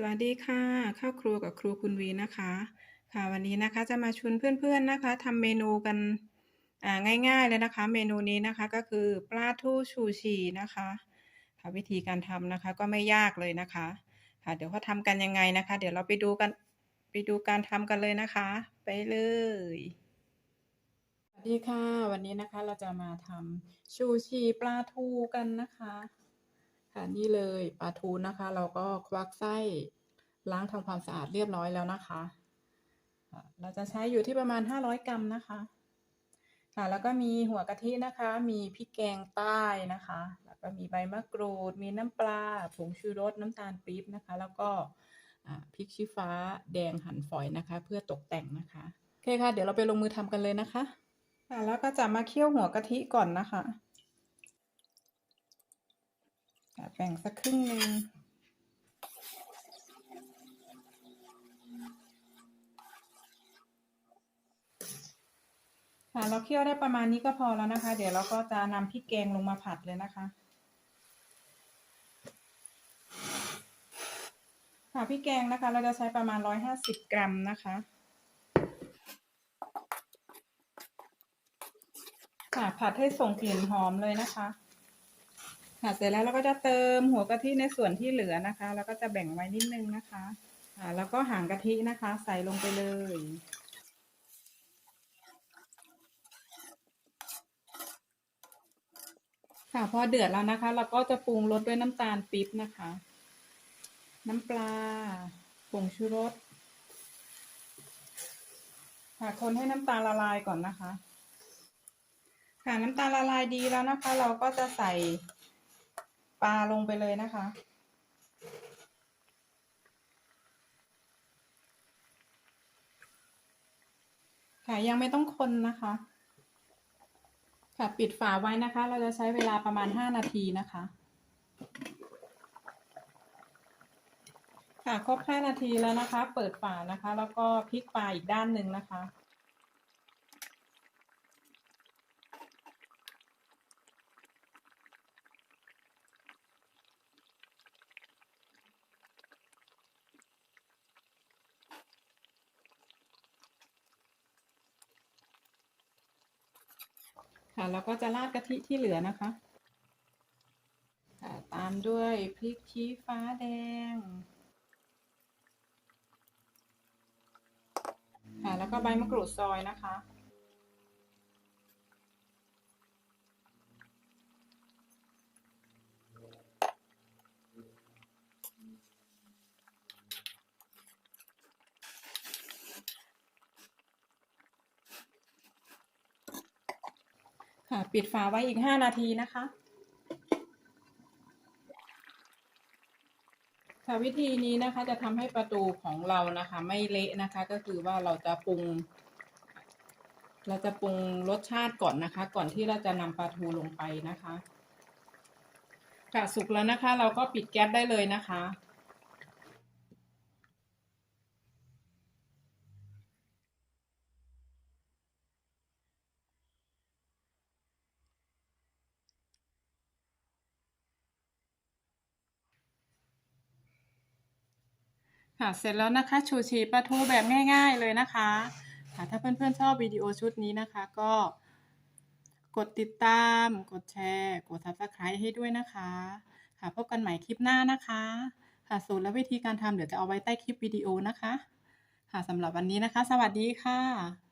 สวัสดีค่ะ ข้าครัวกับครูคุณวีนะคะ ค่ะวันนี้นะคะจะมาชวนเพื่อนๆนะคะทำเมนูกันอ่าง่ายๆเลยนะคะ เมนูนี้นะคะก็คือปลาทูชูชีนะคะค่ะวิธีการทำนะคะก็ไม่ยากเลยนะคะค่ะเดี๋ยวเขาทำกันยังไงนะคะ เดี๋ยวเราไปดูกันไปดูการทำกันเลยนะคะ ไปเลยสวัสดีค่ะ วันนี้นะคะเราจะมาทำชูชีปลาทูกันนะคะ ค่ะนี่เลยปลาทูนะคะ เราก็ควักไส้ล้างทำความสะอาดเรียบร้อยแล้วนะคะ เราจะใช้อยู่ที่ประมาณ 500 กรัมนะคะค่ะแล้วก็มีหัวกะทินะคะ มีพริกแกงใต้นะคะ แล้วก็มีใบมะกรูด มีน้ำปลา ผงชูรส น้ำตาลปี๊บนะคะ แล้วก็พริกชี้ฟ้าแดงหั่นฝอยนะคะ เพื่อตกแต่งนะคะโอเคค่ะ เดี๋ยวเราไปลงมือทำกันเลยนะคะค่ะแล้วก็จะมาเคี่ยวหัวกะทิก่อนนะคะ แบ่งสักครึ่งหนึ่งค่ะเราเคี่ยวได้ประมาณนี้ก็พอแล้วนะคะ เดี๋ยวเราก็จะนำพริกแกงลงมาผัดเลยนะคะ ค่ะพริกแกงนะคะ เราจะใช้ประมาณร้อยห้าสิบกรัมนะคะค่ะผัดให้ส่งกลิ่นหอมเลยนะคะ ค่ะเสร็จแล้วเราก็จะเติมหัวกะทิในส่วนที่เหลือนะคะ แล้วก็จะแบ่งไว้นิดนึงนะคะค่ะแล้วก็หางกะทินะคะ ใส่ลงไปเลย ค่ะพอเดือดแล้วนะคะ เราก็จะปรุงรสด้วยน้ำตาลปี๊บนะคะ น้ำปลาผงชูรสค่ะคนให้น้ำตาลละลายก่อนนะคะ ค่ะน้ำตาลละลายดีแล้วนะคะ เราก็จะใส่ ปลาลงไปเลยนะคะ ค่ะยังไม่ต้องคนนะคะ ค่ะปิดฝาไว้นะคะ เราจะใช้เวลาประมาณห้านาทีนะคะ ค่ะครบห้านาทีแล้วนะคะ เปิดฝานะคะ แล้วก็พลิกปลาอีกด้านหนึ่งนะคะ ค่ะแล้วก็จะราดกะทิที่เหลือนะคะค่ะตามด้วยพริกชี้ฟ้าแดง ค่ะแล้วก็ใบมะกรูดซอยนะคะ ค่ะปิดฝาไว้อีกห้านาทีนะคะ ค่ะวิธีนี้นะคะจะทำให้ประตูของเรานะคะ ไม่เละนะคะ ก็คือว่าเราจะปรุง เราจะปรุงรสชาติก่อนนะคะ ก่อนที่เราจะนำปลาทูลงไปนะคะค่ะสุกแล้วนะคะ เราก็ปิดแก๊สได้เลยนะคะ ค่ะเสร็จแล้วนะคะชูชีปลาทูแบบง่าย ๆเลยนะคะค่ะถ้าเพื่อนๆชอบวิดีโอชุดนี้นะคะ ก็กดติดตาม กดแชร์ กด subscribe ให้ด้วยนะคะ ค่ะพบกันใหม่คลิปหน้านะคะ ค่ะสูตรและวิธีการทำเดี๋ยวจะเอาไว้ใต้คลิปวิดีโอนะคะ ค่ะสำหรับวันนี้นะคะ สวัสดีค่ะ